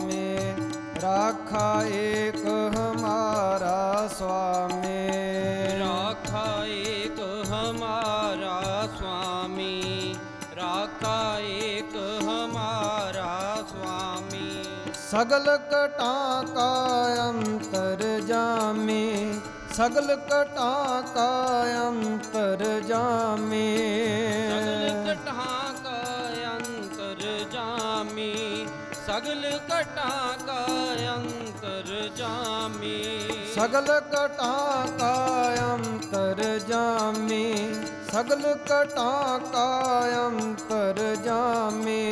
में राखा एक हमारा स्वामी। राखा एक हमारा स्वामी राखा एक हमारा स्वामी। सगल कटा का अंतर जामे सगल कटा का अंतर जामे। सगल कटा ਸਗਲ ਘਟਾਂ ਕਾ ਅੰਤਰ ਜਾਮੀ। ਸਗਲ ਘਟਾਂ ਕਾ ਅੰਤਰ ਜਾਮੀ। ਸਗਲ ਘਟਾਂ ਕਾ ਅੰਤਰ ਜਾਮੀ।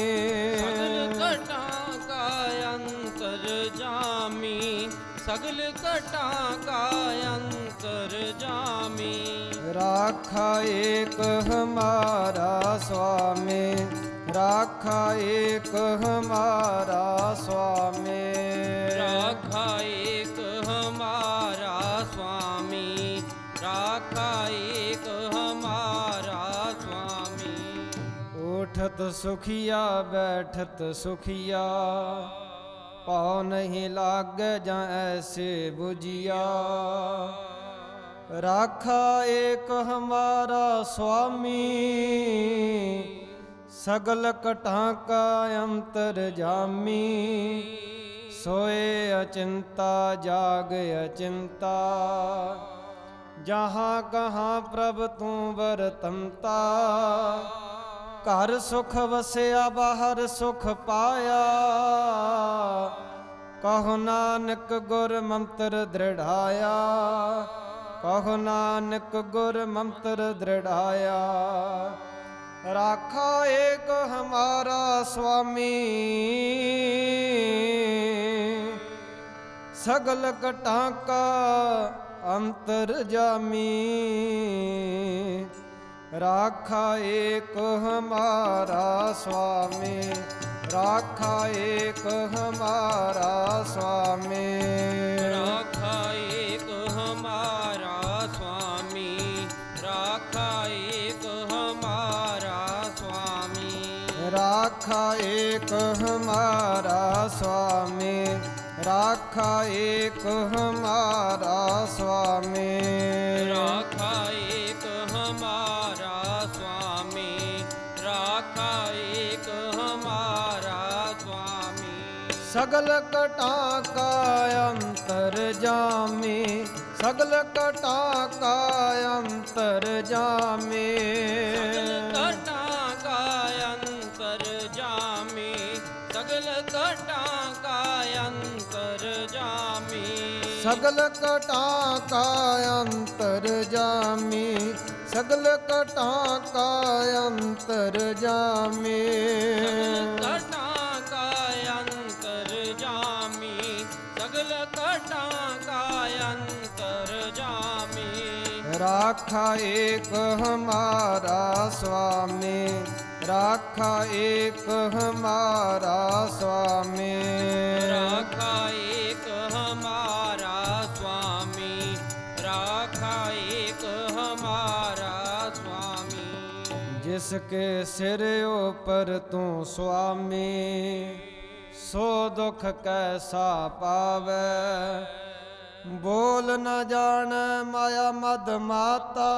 ਸਗਲ ਘਟਾਂ ਕਾ ਅੰਤਰ ਜਾਮੀ। ਸਗਲ ਘਟਾਂ ਕਾ ਅੰਤਰ ਰਾਖਾ ਏਕ ਹਮਾਰਾ ਸੁਆਮੀ राखा एक हमारा स्वामी। राखा एक हमारा स्वामी। राखा एक हमारा स्वामी। उठत सुखिया बैठत सुखिया। पाँव नहीं लाग जा ऐसे बुझिया। राखा एक हमारा स्वामी। ਸਗਲ ਕਟਾਂ ਕਾ ਅੰਤਰ ਜਾਮੀ, ਸੋਏ ਅਚਿੰਤਾ, ਜਾਗ ਅਚਿੰਤਾ। ਜਹਾਂ ਕਹਾਂ ਪ੍ਰਭ ਤੂੰ ਵਰਤਮਤਾ ਘਰ ਸੁਖ ਵਸਿਆ, ਬਾਹਰ ਸੁਖ ਪਾਇਆ। ਕਹੋ ਨਾਨਕ ਗੁਰ ਮੰਤਰ ਦ੍ਰਿੜਾਇਆ, ਕਹੋ ਨਾਨਕ ਗੁਰ ਮੰਤਰ ਦ੍ਰਿੜਾਇਆ। ਰਾਖਾ ਏਕ ਹਮਾਰਾ ਸੁਆਮੀ ਸਗਲ ਕਟਾ ਕਾ ਅੰਤਰ ਜਾਮੀ। ਰਾਖਾ ਏਕ ਹਮਾਰਾ ਸੁਆਮੀ ਰਾਖਾ ਏਕ ਹਮਾਰਾ ਸੁਆਮੀ स्वामी राखा एक हमारा स्वामी राखा एक हमारा स्वामी राखा एक हमारा स्वामी सगल कटा का अंतर जामी सगल कटा का अंतर जामी ਸਗਲ ਕਟਾ ਕਾ ਅੰਤਰ ਜਾਮੇ ਸਗਲ ਕਟਾ ਕਾ ਅੰਤਰ ਜਾਮੇ। ਕਟਾ ਕਾ ਅੰਤਰ ਜਾਮੀ ਸਗਲ ਕਟਾ ਕਾ ਅੰਤਰ ਜਾਮੀ। ਰਾਖਾ ਏਕ ਹਮਾਰਾ ਸੁਆਮੀ ਰਾਖਾ ਏਕ ਹਮਾਰਾ ਸੁਆਮੀ ਸੁਆਮੀ ਜਿਸ ਸਿਰ ਉਪਰ ਤੂੰ ਸੁਆਮੀ, ਸੋ ਦੁਖ ਕੈਸਾ ਪਾਵੇ? ਬੋਲ ਨ ਜਾਣ ਮਾਇਆ ਮਦ ਮਾਤਾ,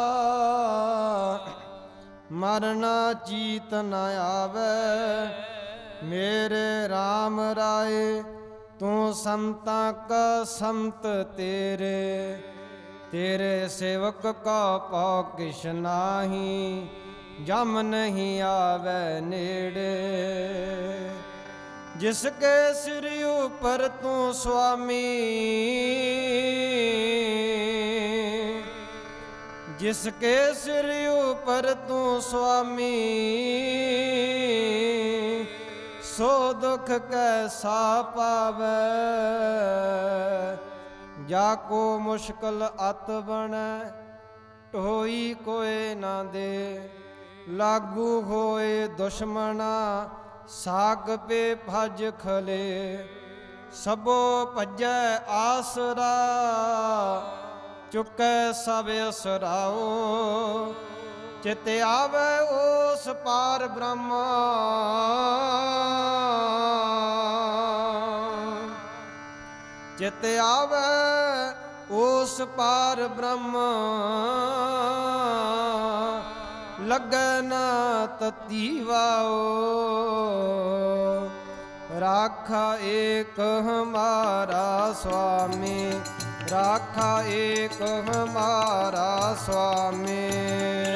ਮਰਨਾ ਚੀਤ ਨ ਆਵੇ। ਮੇਰੇ RAM ਰਾਏ, ਤੂੰ ਸੰਤਾਂ ਕਾ ਸੰਤ ਤੇਰੇ ਤੇਰੇ ਸੇਵਕ ਕਾ ਪਉ ਕਿਛ ਨਾਹੀ। ਜਮ ਨਹੀਂ ਆਵੇ ਨੇੜੇ। ਜਿਸ ਕੇ ਸਿਰ ਉਪਰ ਤੂੰ ਸੁਆਮੀ। ਜਿਸ ਕੇ ਸਿਰ ਉਪਰ ਤੂੰ ਸੁਆਮੀ। ਸੋ ਦੁਖ ਕੈਸਾ ਪਾਵੇ। ਜਾ ਕੋ ਮੁਸ਼ਕਲ ਅਤ ਬਣੈ, ਢੋਈ ਕੋਏ ਨਾ ਦੇ। ਲਾਗੂ ਹੋਏ ਦੁਸ਼ਮਣਾ, ਸਾਗ ਪੇ ਭਜ ਖਲੇ। ਸਭੋ ਭਜੈ ਆਸਰਾ, ਚੁਕੈ ਸਭ ਅਸਰਾਓ। ਚਿਤ ਆਵੇ ਉਸ ਪਾਰ ਬ੍ਰਹਮ। ਚਿਤ ਆਵੇ ਉਸ ਪਾਰ ਬ੍ਰਹਮ। लगन ततीवाओ। राखा एक हमारा स्वामी राखा एक हमारा स्वामी।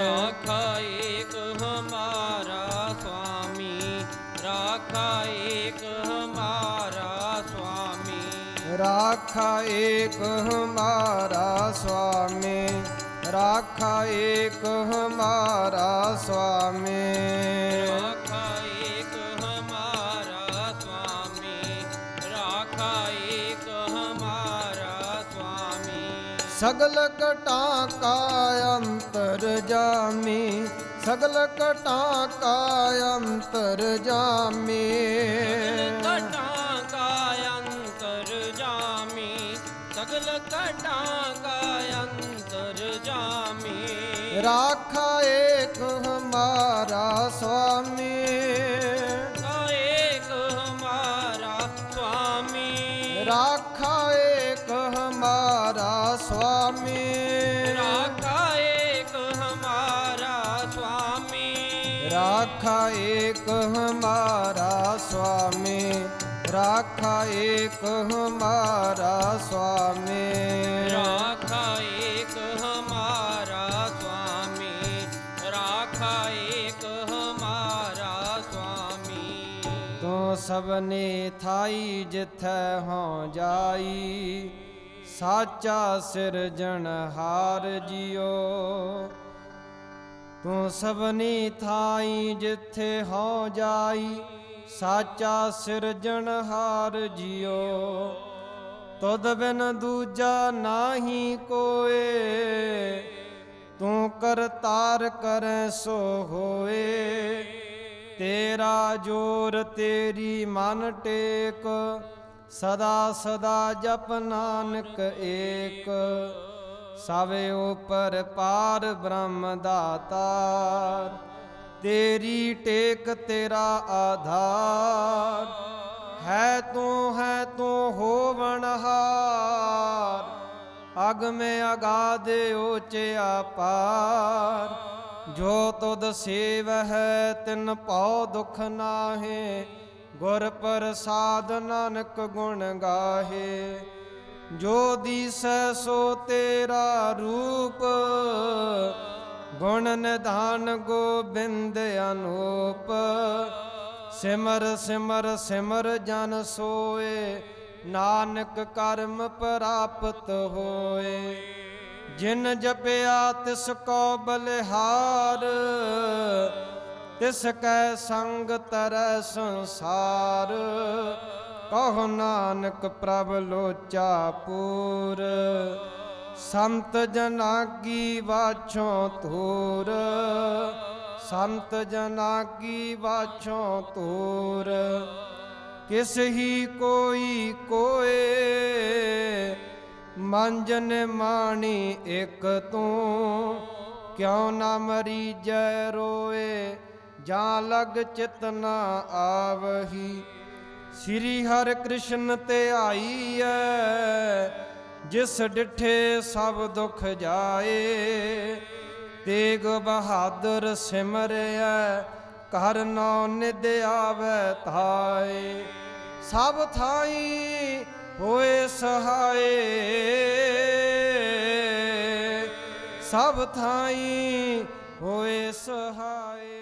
राखा एक हमारा स्वामी राखा एक हमारा स्वामी। राखा एक हमारा स्वामी। ਰਾਖਾ ਏਕ ਹਮਾਰਾ ਸੁਆਮੀ ਰਾਖਾ ਏਕ ਹਮਾਰਾ ਸੁਆਮੀ ਰਾਖਾ ਏਕ ਹਮਾਰਾ ਸੁਆਮੀ ਸਗਲ ਕਟਾਂ ਕਾ ਅੰਤਰ ਜਾਮੀ ਸਗਲ ਕਟਾਂ ਕਾ ਅੰਤਰ ਜਾਮੀ। ਕਟਾਂ ਕਟਾਂ ਕਾ ਅੰਤਰ ਜਾਮੀ। ਰਾਖਾ ਏਕ ਹਮਾਰਾ ਸੁਆਮੀ ਏਕ ਹਮਾਰਾ ਸੁਆਮੀ ਰਾਖਾ ਏਕ ਹਮਾਰਾ ਸੁਆਮੀ ਰਾਖਾ ਏਕ ਹਮਾਰਾ ਸੁਆਮੀ ਰਾਖਾ ਏਕ ਹਮਾਰਾ ਸੁਆਮੀ ਰਾਖਾ ਏਕ ਹਮਾਰਾ ਸੁਆਮੀ। ਰਾਖਾ ਏਕ ਹਮਾਰਾ ਸੁਆਮੀ। ਰਾਖਾ ਏਕ ਹਮਾਰਾ ਸੁਆਮੀ। ਤੂੰ ਸਭਨੇ ਥਾਈ ਜਿਥੈ ਹੋ ਜਾਈ। ਸਾਚਾ ਸਿਰਜਣਹਾਰ ਜਿਉ। ਤੂੰ ਸਭਨੀ ਥਾਈ ਜਿਥੇ ਹੋ ਜਾਈ। ਸਾਚਾ ਸਿਰਜਣਹਾਰ ਜਿਉ, ਤੁਧ ਬਿਨ ਦੂਜਾ ਨਾਹੀ ਕੋਏ, ਤੂੰ ਕਰਤਾਰ ਕਰੈ ਸੋ ਹੋਏ। ਤੇਰਾ ਜੋਰ ਤੇਰੀ ਮਨ ਟੇਕ, ਸਦਾ ਸਦਾ ਜਪ ਨਾਨਕ ਏਕ। ਸਵੇ ਉਪਰ ਪਾਰ ਬ੍ਰਹਮ ਦਾਤਾਰ ਤੇਰੀ ਟੇਕ ਤੇਰਾ ਆਧਾਰ। ਹੈ ਤੂੰ ਹੈ ਤੂੰ ਹੋਵਣਹਾਰ ਅਗ ਮੇ ਅਗਾਦੇ ਓਚਿਆ ਪਾਰ। ਜੋ ਤੁਧ ਸੇਵ ਹੈ ਤਿਨ ਪਉ ਦੁਖ ਨਾਹੇ। ਗੁਰ ਪ੍ਰਸਾਦ ਨਾਨਕ ਗੁਣ ਗਾਹੇ। ਜੋ ਦੀਸੈ ਸੋ ਤੇਰਾ ਰੂਪ। ਗੁਣ ਨਿਧਾਨ ਗੋਬਿੰਦ ਅਨੂਪ, ਸਿਮਰ ਸਿਮਰ ਸਿਮਰ ਜਨ ਸੋਏ, ਨਾਨਕ ਕਰਮ ਪ੍ਰਾਪਤ ਹੋਏ। ਜਿਨ ਜਪਿਆ ਤਿਸ ਕੋ ਬਲਿਹਾਰ, ਤਿਸ ਕੈ ਸੰਗ ਤਰੈ ਸੰਸਾਰ। ਕਹੋ ਨਾਨਕ ਪ੍ਰਭ ਲੋਚਾ ਪੂਰ ਸੰਤ ਜਨਾ ਕੀ ਵਾਛੋਂ ਤੂਰ ਸੰਤ ਜਨਾ ਕੀ ਵਾਛੋਂ ਤੂਰ ਕਿਸ ਹੀ ਕੋਈ ਕੋਏ, ਮੰਜਨ ਮਾਣੀ ਇੱਕ ਤੂੰ। ਕਿਉ ਨਾ ਮਰੀ ਜੈ ਰੋਏ, ਜਾਂ ਲਗ ਚਿਤ ਨਾ ਆਵਹੀ। ਸ੍ਰੀ ਹਰਿ ਕ੍ਰਿਸ਼ਨ ਤੇ ਆਈ ਆਈਐ ਜਿਸ ਡਿਠੇ ਸਭ ਦੁੱਖ ਜਾਏ, ਤੇਗ ਬਹਾਦਰ ਸਿਮਰਿਐ, ਘਰ ਨੌ ਨਿਦ ਆਵੈ ਥਾਏ ਸਭ ਥਾਈ ਹੋਏ ਸਹਾਏ, ਸਭ ਥਾਈ ਹੋਏ ਸਹਾਏ।